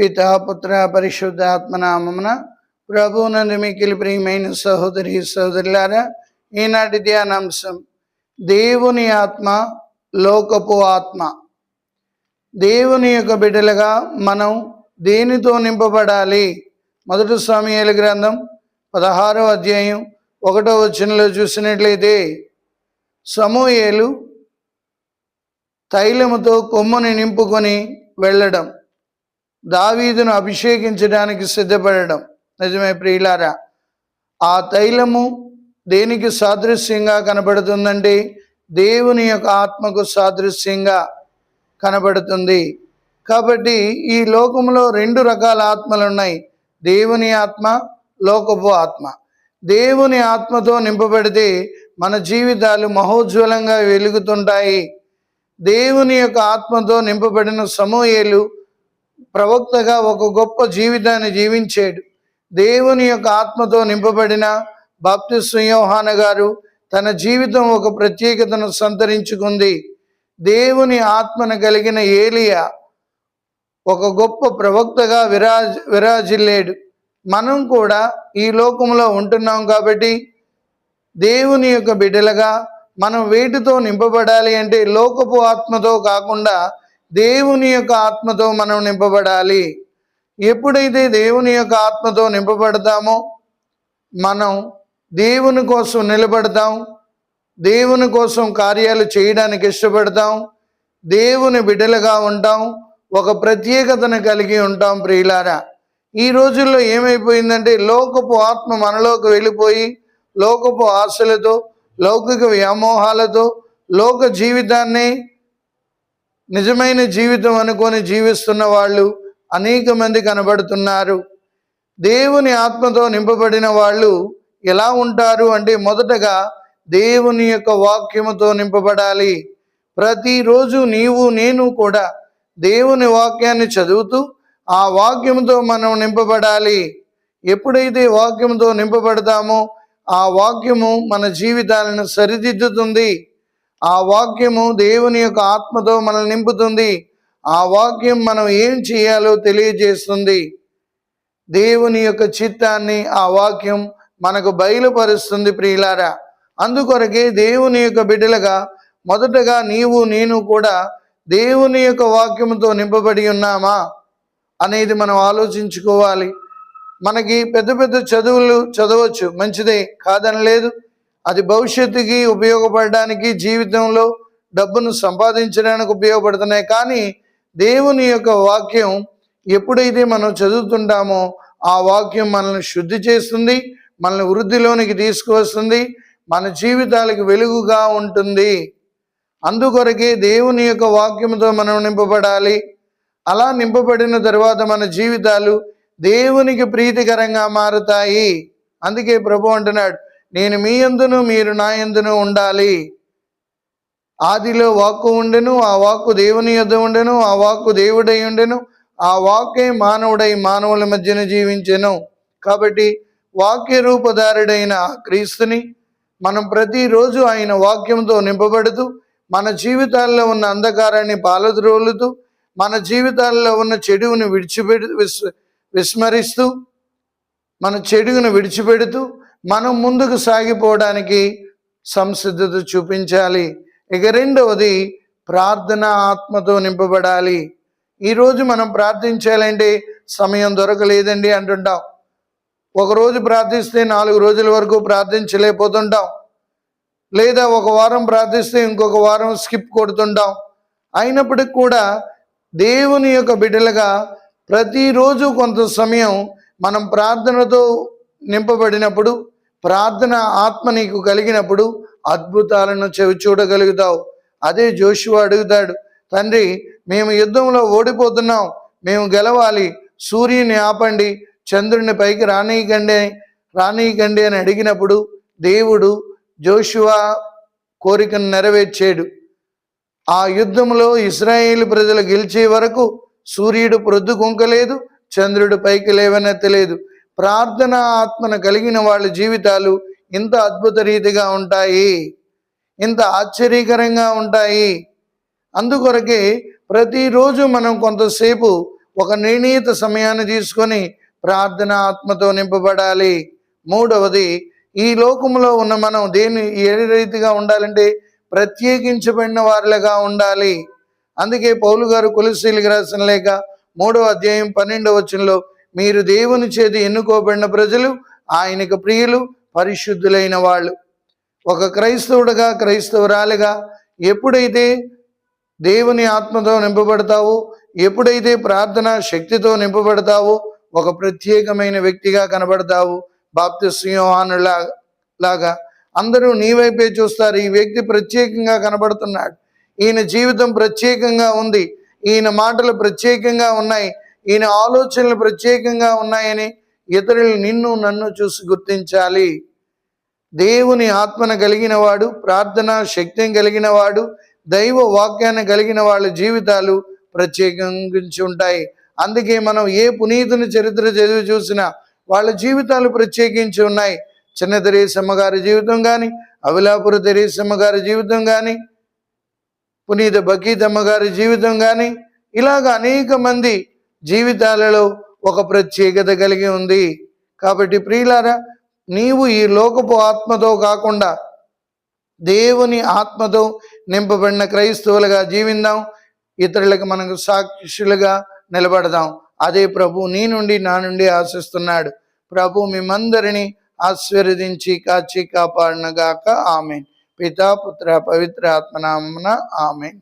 పిత పుత్ర పరిశుద్ధ ఆత్మనామమున ప్రభునందు మికిలి ప్రియమైన సహోదరి సహోదరులారా ఈనాటి ధ్యానాంశం దేవుని ఆత్మ లోకపు ఆత్మ. దేవుని యొక్క బిడ్డలుగా మనం దేనితో నింపబడాలి? మొదటి స్వామియల గ్రంథం పదహారో అధ్యాయం ఒకటో వచనంలో చూసినట్లయితే సమూయేలు తైలముతో కొమ్ముని నింపుకొని వెళ్ళడం. దావీదును అభిషేకించడానికి సిద్ధపడడం. నిజమే ప్రియులారా ఆ తైలము దేనికి సాదృశ్యంగా కనబడుతుందంటే దేవుని యొక్క ఆత్మకు సాదృశ్యంగా కనబడుతుంది. కాబట్టి ఈ లోకంలో రెండు రకాల ఆత్మలు ఉన్నాయి. దేవుని ఆత్మ లోకపు ఆత్మ. దేవుని ఆత్మతో నింపబడితే మన జీవితాలు మహోజ్వలంగా వెలుగుతుంటాయి. దేవుని యొక్క ఆత్మతో నింపబడిన సమూహేలు ప్రవక్తగా ఒక గొప్ప జీవితాన్ని జీవించాడు. దేవుని యొక్క ఆత్మతో నింపబడిన బాప్తిస్మ యోహాన గారు తన జీవితం ఒక ప్రత్యేకతను సంతరించుకుంది. దేవుని ఆత్మను కలిగిన ఏలియా ఒక గొప్ప ప్రవక్తగా విరాజ్ విరాజిల్లేడు. మనం కూడా ఈ లోకంలో ఉంటున్నాం కాబట్టి దేవుని యొక్క బిడ్డలుగా మనం వేటితో నింపబడాలి అంటే లోకపు ఆత్మతో కాకుండా దేవుని యొక్క ఆత్మతో మనం నింపబడాలి. ఎప్పుడైతే దేవుని యొక్క ఆత్మతో నింపబడతామో మనం దేవుని కోసం నిలబడతాం. దేవుని కోసం కార్యాలు చేయడానికి ఇష్టపడతాం. దేవుని బిడ్డలుగా ఉంటాం. ఒక ప్రత్యేకతను కలిగి ఉంటాం ప్రియులారా. ఈ రోజుల్లో ఏమైపోయిందంటే లోకపు ఆత్మ మనలోకి వెళ్ళిపోయి లోకపు ఆశలతో లౌకిక వ్యామోహాలతో లోక జీవితాన్ని నిజమైన జీవితం అనుకొని జీవిస్తున్న వాళ్ళు అనేక మంది కనబడుతున్నారు. దేవుని ఆత్మతో నింపబడిన వాళ్ళు ఎలా ఉంటారు అంటే మొదటగా దేవుని యొక్క వాక్యముతో నింపబడాలి. ప్రతిరోజు నీవు నేను కూడా దేవుని వాక్యాన్ని చదువుతూ ఆ వాక్యంతో మనం నింపబడాలి. ఎప్పుడైతే వాక్యంతో నింపబడతామో ఆ వాక్యము మన జీవితాలను సరిదిద్దుతుంది. ఆ వాక్యము దేవుని యొక్క ఆత్మతో మనల్ని నింపుతుంది. ఆ వాక్యం మనం ఏం చేయాలో తెలియజేస్తుంది. దేవుని యొక్క చిత్తాన్ని ఆ వాక్యం మనకు బయలుపరుస్తుంది ప్రియులారా. అందుకొరకే దేవుని యొక్క బిడ్డలుగా మొదటగా నీవు నేను కూడా దేవుని యొక్క వాక్యముతో నింపబడి ఉన్నామా అనేది మనం ఆలోచించుకోవాలి. మనకి పెద్ద పెద్ద చదువులు చదవచ్చు. మంచిదే కాదని లేదు అది భవిష్యత్తుకి ఉపయోగపడడానికి జీవితంలో డబ్బును సంపాదించడానికి ఉపయోగపడుతున్నాయి. కానీ దేవుని యొక్క వాక్యం ఎప్పుడైతే మనం చదువుతుంటామో ఆ వాక్యం మనల్ని శుద్ధి చేస్తుంది మనల్ని వృద్ధిలోనికి తీసుకువస్తుంది మన జీవితాలకు వెలుగుగా ఉంటుంది. అందుకొరకే దేవుని యొక్క వాక్యంతో మనం నింపబడాలి. అలా నింపబడిన తర్వాత మన జీవితాలు దేవునికి ప్రీతికరంగా మారుతాయి. అందుకే ప్రభు అంటున్నాడు నేను మీ ఎందును మీరు నా ఎందును ఉండాలి. ఆదిలో వాక్కు ఉండెను ఆ వాక్కు దేవుని యొద్ద ఉండెను ఆ వాక్కు దేవుడై ఉండెను ఆ వాక్కే మానవుడై మానవుల మధ్యన జీవించెను. కాబట్టి వాక్య రూపధారుడైన ఆ క్రీస్తుని మనం ప్రతిరోజు ఆయన వాక్యంతో నింపబడుతూ మన జీవితాల్లో ఉన్న అంధకారాన్ని పాలద్రోలుతూ మన జీవితాల్లో ఉన్న చెడువును విడిచిపెడు విస్ విస్మరిస్తూ మన చెడుగును విడిచిపెడుతూ మనం ముందుకు సాగిపోవడానికి సంసిద్ధత చూపించాలి. ఇక రెండవది ప్రార్థన ఆత్మతో నింపబడాలి. ఈరోజు మనం ప్రార్థించాలంటే సమయం దొరకలేదండి అంటుంటాం. ఒకరోజు ప్రార్థిస్తే నాలుగు రోజుల వరకు ప్రార్థించలేకపోతుంటాం. లేదా ఒక వారం ప్రార్థిస్తే ఇంకొక వారం స్కిప్ కొడుతుంటాం. అయినప్పటికి కూడా దేవుని యొక్క బిడ్డలుగా ప్రతిరోజు కొంత సమయం మనం ప్రార్థనతో నింపబడినప్పుడు ప్రార్థన ఆత్మ నీకు కలిగినప్పుడు అద్భుతాలను చెవి చూడగలుగుతావు. అదే జోషువా అడుగుతాడు తండ్రి మేము యుద్ధంలో ఓడిపోతున్నాం మేము గెలవాలి సూర్యుని ఆపండి చంద్రుని పైకి రానీయకండి రానీయకండి అని అడిగినప్పుడు దేవుడు జోషువా కోరికను నెరవేర్చాడు. ఆ యుద్ధంలో ఇస్రాయేల్ ప్రజలు గెలిచే వరకు సూర్యుడు ప్రొద్దు కుంకలేదు చంద్రుడు పైకి లేవనెత్తలేదు. ప్రార్థన ఆత్మను కలిగిన వాళ్ళ జీవితాలు ఇంత అద్భుత రీతిగా ఉంటాయి. ఇంత ఆశ్చర్యకరంగా ఉంటాయి. అందుకొరకే ప్రతిరోజు మనం కొంతసేపు ఒక నిర్ణీత సమయాన్ని తీసుకొని ప్రార్థన ఆత్మతో నింపబడాలి. మూడవది ఈ లోకములో ఉన్న మనం దేని ఏ రీతిగా ఉండాలంటే ప్రత్యేకించబడిన వారిలాగా ఉండాలి. అందుకే పౌలు గారు కొలసీలికి రాసిన లేక మూడవ అధ్యాయం పన్నెండవ వచనంలో మీరు దేవుని చేతి ఎన్నుకోబడిన ప్రజలు ఆయనకు ప్రియులు పరిశుద్ధులైన వాళ్ళు. ఒక క్రైస్తవుడుగా క్రైస్తవురాలిగా ఎప్పుడైతే దేవుని ఆత్మతో నింపబడతావో ఎప్పుడైతే ప్రార్థన శక్తితో నింపబడతావో ఒక ప్రత్యేకమైన వ్యక్తిగా కనబడతావు బాప్తిస్యోహానులా లాగా. అందరూ నీ వైపే చూస్తారు. ఈ వ్యక్తి ప్రత్యేకంగా కనబడుతున్నాడు. ఈయన జీవితం ప్రత్యేకంగా ఉంది. ఈయన మాటలు ప్రత్యేకంగా ఉన్నాయి. ఈయన ఆలోచనలు ప్రత్యేకంగా ఉన్నాయని ఇతరులు నిన్ను నన్ను చూసి గుర్తించాలి. దేవుని ఆత్మను కలిగిన వాడు ప్రార్థన శక్తిని కలిగిన వాడు దైవ వాక్యాన్ని కలిగిన వాళ్ళ జీవితాలు ప్రత్యేకించి ఉంటాయి. అందుకే మనం ఏ పునీతుని చరిత్ర చదివి చూసినా వాళ్ళ జీవితాలు ప్రత్యేకించి ఉన్నాయి. చిన్న తెరేసమ్మ గారి జీవితం కానీ అవిలాపుర తెరేసమ్మ గారి జీవితం కానీ పునీత బకీతమ్మ గారి జీవితం కానీ ఇలాగ అనేక మంది జీవితాలలో ఒక ప్రత్యేకత కలిగి ఉంది. కాబట్టి ప్రియులారా నీవు ఈ లోకపు ఆత్మతో కాకుండా దేవుని ఆత్మతో నింపబడిన క్రైస్తవులుగా జీవిందాం. ఇతరులకు మనకు సాక్షులుగా నిలబడదాం. అదే ప్రభు నీ నుండి నా నుండి ఆశిస్తున్నాడు. ప్రభు మిమ్మందరినీ ఆశీర్వదించి కాచి కాపాడినగాక. ఆమె పితా పుత్ర పవిత్ర ఆత్మనామన ఆమెన్.